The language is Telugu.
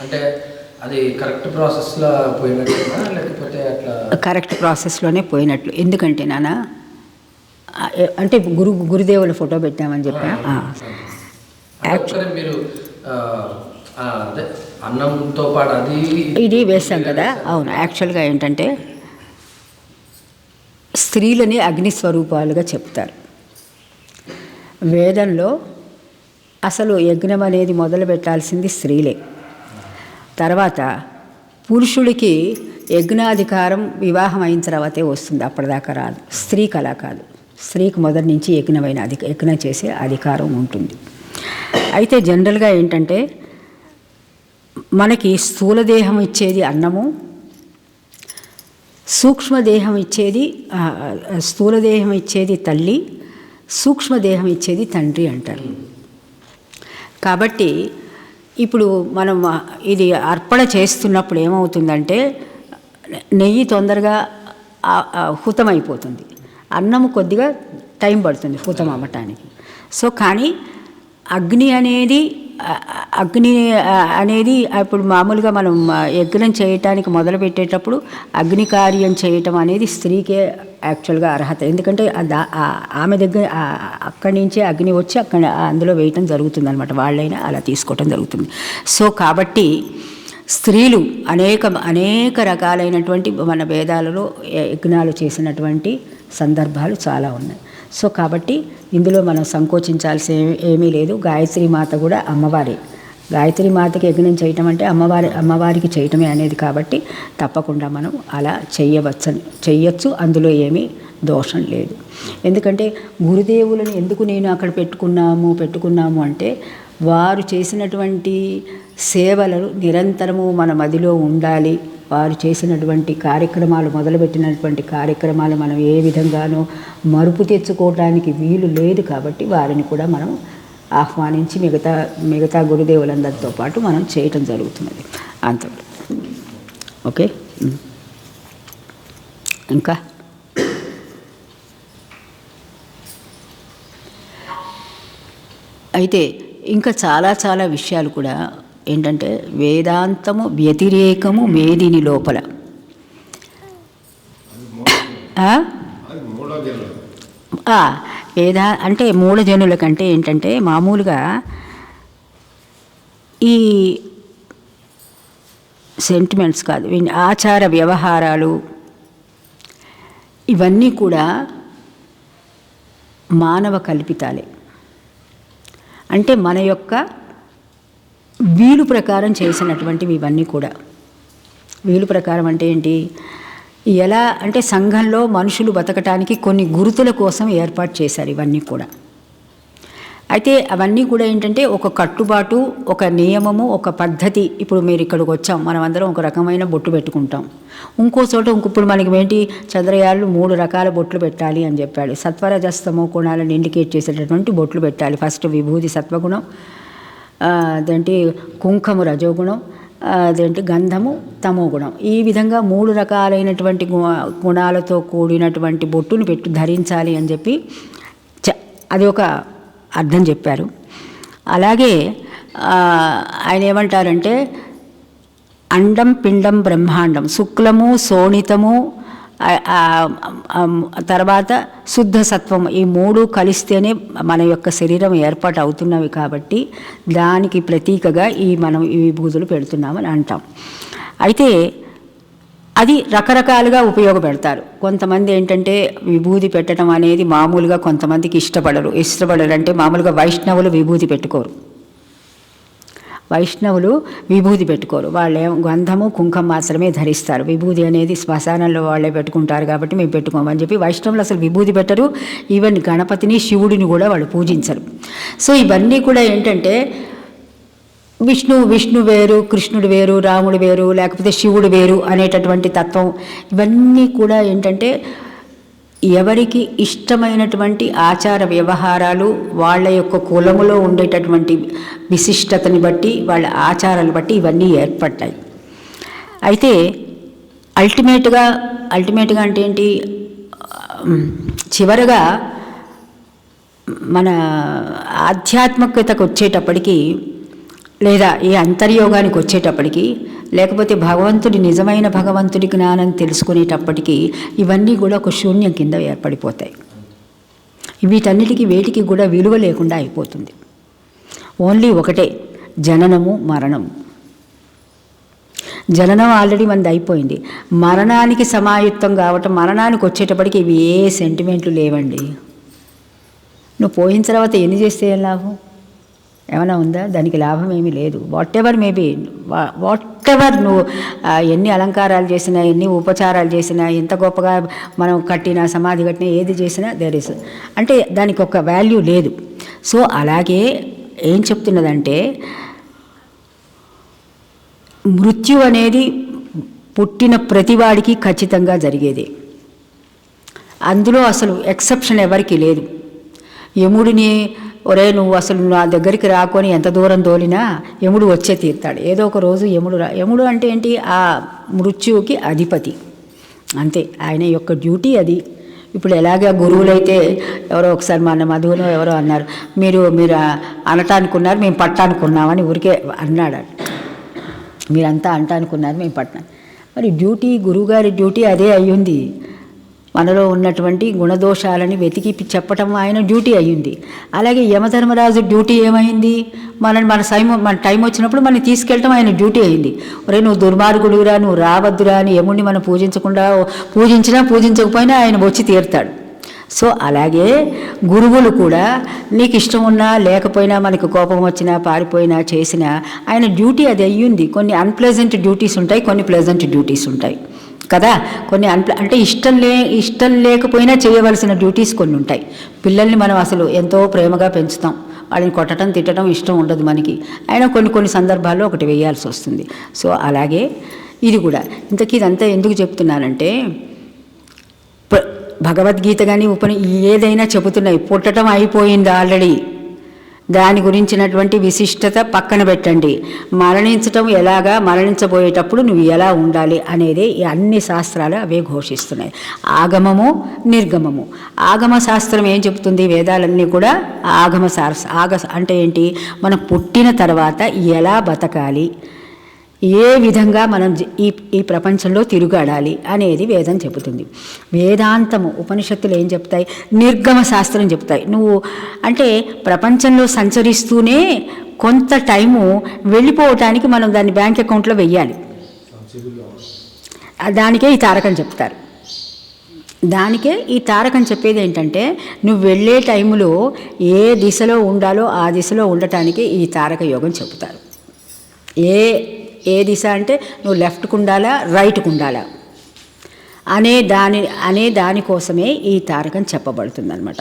అంటే అది కరెక్ట్ ప్రాసెస్లో పోయినట్టుగా లేకపోతే అట్లా కరెక్ట్ ప్రాసెస్లోనే పోయినట్లు. ఎందుకంటే నాన్న అంటే గురు గురుదేవుల ఫోటో పెట్టామని చెప్పా. మీరు అన్నంతో పాటు అది ఇది వేస్తాం కదా. అవును. యాక్చువల్గా ఏంటంటే స్త్రీలని అగ్ని స్వరూపాలుగా చెప్తారు. వేదంలో అసలు యజ్ఞం అనేది మొదలు పెట్టాల్సింది స్త్రీలే. తర్వాత పురుషుడికి యజ్ఞాధికారం వివాహం అయిన తర్వాతే వస్తుంది. అప్పటిదాకా రాదు. స్త్రీ కళ కాదు. స్త్రీకి మొదటి నుంచి యజ్ఞమైన అధిక యజ్ఞం చేసే అధికారం ఉంటుంది. అయితే జనరల్గా ఏంటంటే మనకి స్థూలదేహం ఇచ్చేది అన్నము సూక్ష్మదేహం ఇచ్చేది స్థూలదేహం ఇచ్చేది తల్లి సూక్ష్మదేహం ఇచ్చేది తండ్రి అంటారు. కాబట్టి ఇప్పుడు మనం ఇది అర్పణ చేస్తున్నప్పుడు ఏమవుతుందంటే నెయ్యి తొందరగా హుతమైపోతుంది. అన్నం కొద్దిగా టైం పడుతుంది హుతం అవ్వటానికి సో కానీ అగ్ని అనేది అగ్ని అనేది ఇప్పుడు మామూలుగా మనం యజ్ఞం చేయటానికి మొదలు పెట్టేటప్పుడు అగ్ని కార్యం చేయటం అనేది స్త్రీకే యాక్చువల్గా అర్హత. ఎందుకంటే ఆమె దగ్గర అక్కడి నుంచే అగ్ని వచ్చి అక్కడ అందులో వేయటం జరుగుతుంది అనమాట వాళ్ళైనా అలా తీసుకోవటం జరుగుతుంది. సో కాబట్టి స్త్రీలు అనేక అనేక రకాలైనటువంటి మన వేదాలలో యజ్ఞాలు చేసినటువంటి సందర్భాలు చాలా ఉన్నాయి. సో కాబట్టి ఇందులో మనం సంకోచించాల్సి ఏమీ- లేదు. గాయత్రి మాత కూడా అమ్మవారే. గాయత్రి మాతకి యజ్ఞం చేయటం అంటే అమ్మవారి అమ్మవారికి చేయటమే అనేది కాబట్టి తప్పకుండా మనం అలా చేయవచ్చని చెయ్యొచ్చు అందులో ఏమీ దోషం లేదు. ఎందుకంటే గురుదేవులను ఎందుకు నేను అక్కడ పెట్టుకున్నాము పెట్టుకున్నాము అంటే వారు చేసినటువంటి సేవలను నిరంతరము మన మదిలో ఉండాలి. వారు చేసినటువంటి కార్యక్రమాలు మొదలుపెట్టినటువంటి కార్యక్రమాలు మనం ఏ విధంగానూ మరుపు తెచ్చుకోవడానికి వీలు లేదు కాబట్టి వారిని కూడా మనం ఆహ్వానించి మిగతా మిగతా గురుదేవులందరితో పాటు మనం చేయటం జరుగుతున్నది. అంత ఓకే? ఇంకా? అయితే ఇంకా చాలా చాలా విషయాలు కూడా ఏంటంటే వేదాంతము వ్యతిరేకము మేదిని లోపల. వేదా అంటే మూలజనుల కంటే ఏంటంటే మామూలుగా ఈ సెంటిమెంట్స్ కాదు ఆచార వ్యవహారాలు ఇవన్నీ కూడా మానవ కల్పితాలే. అంటే మన యొక్క వీలు ప్రకారం చేసినటువంటివి ఇవన్నీ కూడా. వీలు ప్రకారం అంటే ఏంటి? ఎలా అంటే సంఘంలో మనుషులు బతకటానికి కొన్ని గురుతుల కోసం ఏర్పాటు చేశారు ఇవన్నీ కూడా. అయితే అవన్నీ కూడా ఏంటంటే ఒక కట్టుబాటు ఒక నియమము ఒక పద్ధతి. ఇప్పుడు మీరు ఇక్కడికి వచ్చాం మనం అందరం ఒక రకమైన బొట్టు పెట్టుకుంటాం. ఇంకో చోట ఇంకొప్పుడు మనకి ఏంటి? చంద్రయాలు మూడు రకాల బొట్లు పెట్టాలి అని చెప్పాడు. సత్వరజస్తమో గుణాలను ఇండికేట్ చేసేటటువంటి బొట్లు పెట్టాలి. ఫస్ట్ విభూది సత్వగుణం అదేంటి కుంకము రజోగుణం అదేంటి గంధము తమో గుణం ఈ విధంగా మూడు రకాలైనటువంటి గుణాలతో కూడినటువంటి బొట్టును పెట్టు ధరించాలి అని చెప్పి చ- అది ఒక అర్థం చెప్పారు. అలాగే ఆయన ఏమంటారంటే అండం పిండం బ్రహ్మాండం శుక్లము శోణితము తర్వాత శుద్ధ సత్వం ఈ మూడు కలిస్తేనే మన యొక్క శరీరం ఏర్పాటు అవుతున్నవి కాబట్టి దానికి ప్రతీకగా ఈ మనం ఈ విభూతులు పెడుతున్నామని అంటాం. అయితే అది రకరకాలుగా ఉపయోగపెడతారు. కొంతమంది ఏంటంటే విభూతి పెట్టడం అనేది మామూలుగా కొంతమందికి ఇష్టపడరు. ఇష్టపడరు అంటే మామూలుగా వైష్ణవులు విభూతి పెట్టుకోరు. వైష్ణవులు విభూతి పెట్టుకోరు. వాళ్ళు గంధము కుంకం మాత్రమే ధరిస్తారు. విభూతి అనేది శ్మశానంలో వాళ్ళే పెట్టుకుంటారు కాబట్టి మేము పెట్టుకోమని చెప్పి వైష్ణవులు అసలు విభూతి పెట్టరు. ఈవెన్ గణపతిని శివుడిని కూడా వాళ్ళు పూజించరు. సో ఇవన్నీ కూడా ఏంటంటే విష్ణు విష్ణు వేరు కృష్ణుడు వేరు రాముడు వేరు లేకపోతే శివుడు వేరు అనేటటువంటి తత్వం. ఇవన్నీ కూడా ఏంటంటే ఎవరికి ఇష్టమైనటువంటి ఆచార వ్యవహారాలు వాళ్ళ యొక్క కులములో ఉండేటటువంటి విశిష్టతని బట్టి వాళ్ళ ఆచారాలు బట్టి ఇవన్నీ ఏర్పడ్డాయి. అయితే అల్టిమేట్గా అల్టిమేట్గా అంటే ఏంటి? చివరగా మన ఆధ్యాత్మికతకు వచ్చేటప్పటికి లేదా ఈ అంతర్యోగానికి వచ్చేటప్పటికి లేకపోతే భగవంతుడి నిజమైన భగవంతుడి జ్ఞానం తెలుసుకునేటప్పటికీ ఇవన్నీ కూడా ఒక శూన్యం కింద ఏర్పడిపోతాయి. వీటన్నిటికీ వేటికి కూడా విలువ లేకుండా అయిపోతుంది. ఓన్లీ ఒకటే జననము మరణము. జననం ఆల్రెడీ మనది అయిపోయింది. మరణానికి సమాయుక్తం కావటం మరణానికి వచ్చేటప్పటికి ఇవి ఏ సెంటిమెంట్లు లేవండి. నువ్వు పోయిన తర్వాత ఎన్ని చేస్తే ఏం లాభం ఏమైనా ఉందా? దానికి లాభం ఏమీ లేదు. Whatever maybe whatever నువ్వు ఎన్ని అలంకారాలు చేసినా ఎన్ని ఉపచారాలు చేసినా ఎంత గొప్పగా మనం కట్టినా సమాధి కట్టినా ఏది చేసినా దేర్ ఇస్ అంటే దానికి ఒక వాల్యూ లేదు. సో అలాగే ఏం చెప్తున్నదంటే మృత్యు అనేది పుట్టిన ప్రతివాడికి ఖచ్చితంగా జరిగేది. అందులో అసలు ఎక్సెప్షన్ ఎవరికి లేదు. యముడిని ఒరే నువ్వు అసలు నా దగ్గరికి రాకొని ఎంత దూరం తోలినా యముడు వచ్చే తీరుతాడు. ఏదో ఒక రోజు యముడు రా యముడు అంటే ఏంటి? ఆ మృత్యువుకి అధిపతి. అంతే. ఆయన యొక్క డ్యూటీ అది. ఇప్పుడు ఎలాగ గురువులైతే ఎవరో ఒకసారి మన మధువులో ఎవరో అన్నారు మీరు మీరు అనటానికి ఉన్నారు మేము పట్టానుకున్నామని ఊరికే అన్నాడు. మీరంతా అంటానుకున్నారు మేము పట్నం మరి డ్యూటీ గురువుగారి డ్యూటీ అదే అయ్యింది. మనలో ఉన్నటువంటి గుణదోషాలని వెతికి చెప్పటం ఆయన డ్యూటీ అయ్యింది. అలాగే యమధర్మరాజు డ్యూటీ ఏమైంది? మనని మన సైమ మన టైం వచ్చినప్పుడు మనం తీసుకెళ్ళటం ఆయన డ్యూటీ అయింది ఒరే నువ్వు దుర్మార్గుడురా నువ్వు రావద్దురా అని యముడిని మనం పూజించకుండా పూజించినా పూజించకపోయినా ఆయన వచ్చి తీరుతాడు. సో అలాగే గురువులు కూడా నీకు ఇష్టం ఉన్నా లేకపోయినా మనకు కోపం వచ్చినా పారిపోయినా చేసినా ఆయన డ్యూటీ అది అయ్యింది. కొన్ని అన్ప్లెజెంట్ డ్యూటీస్ ఉంటాయి కొన్ని ప్లెజెంట్ డ్యూటీస్ ఉంటాయి. కదా? కొన్ని అన్ప్ల అంటే ఇష్టం లే ఇష్టం లేకపోయినా చేయవలసిన డ్యూటీస్ కొన్ని ఉంటాయి. పిల్లల్ని మనం అసలు ఎంతో ప్రేమగా పెంచుతాం. వాళ్ళని కొట్టడం తిట్టడం ఇష్టం ఉండదు మనకి. అయినా కొన్ని కొన్ని సందర్భాల్లో ఒకటి వేయాల్సి వస్తుంది. సో అలాగే ఇది కూడా. ఇంతకీ ఇదంతా ఎందుకు చెప్తున్నానంటే భగవద్గీత కానీ ఉపని ఏదైనా చెబుతున్నాయి. పుట్టడం అయిపోయింది ఆల్రెడీ. దాని గురించినటువంటి విశిష్టత పక్కన పెట్టండి. మరణించటం ఎలాగా మరణించబోయేటప్పుడు నువ్వు ఎలా ఉండాలి అనేది అన్ని శాస్త్రాలు అవే ఘోషిస్తున్నాయి. ఆగమము నిర్గమము. ఆగమ శాస్త్రం ఏం చెబుతుంది? వేదాలన్నీ కూడా ఆగమ శాస్త్ర ఆగ అంటే ఏంటి? మనం పుట్టిన తర్వాత ఎలా బతకాలి? ఏ విధంగా మనం ఈ ఈ ప్రపంచంలో తిరుగాడాలి అనేది వేదం చెబుతుంది. వేదాంతము ఉపనిషత్తులు ఏం చెప్తాయి? నిర్గమ శాస్త్రం చెప్తాయి. నువ్వు అంటే ప్రపంచంలో సంచరిస్తూనే కొంత టైము వెళ్ళిపోవటానికి మనం దాన్ని బ్యాంక్ అకౌంట్లో వెయ్యాలి. దానికే ఈ తారకం చెప్తారు. దానికే ఈ తారకం చెప్పేది ఏంటంటే నువ్వు వెళ్ళే టైంలో ఏ దిశలో ఉండాలో ఆ దిశలో ఉండటానికి ఈ తారక యోగం చెబుతారు. ఏ ఏ దిశ అంటే నువ్వు లెఫ్ట్కు ఉండాలా రైట్కు ఉండాలా అనే దాని అనే దానికోసమే ఈ తారకం చెప్పబడుతుందనమాట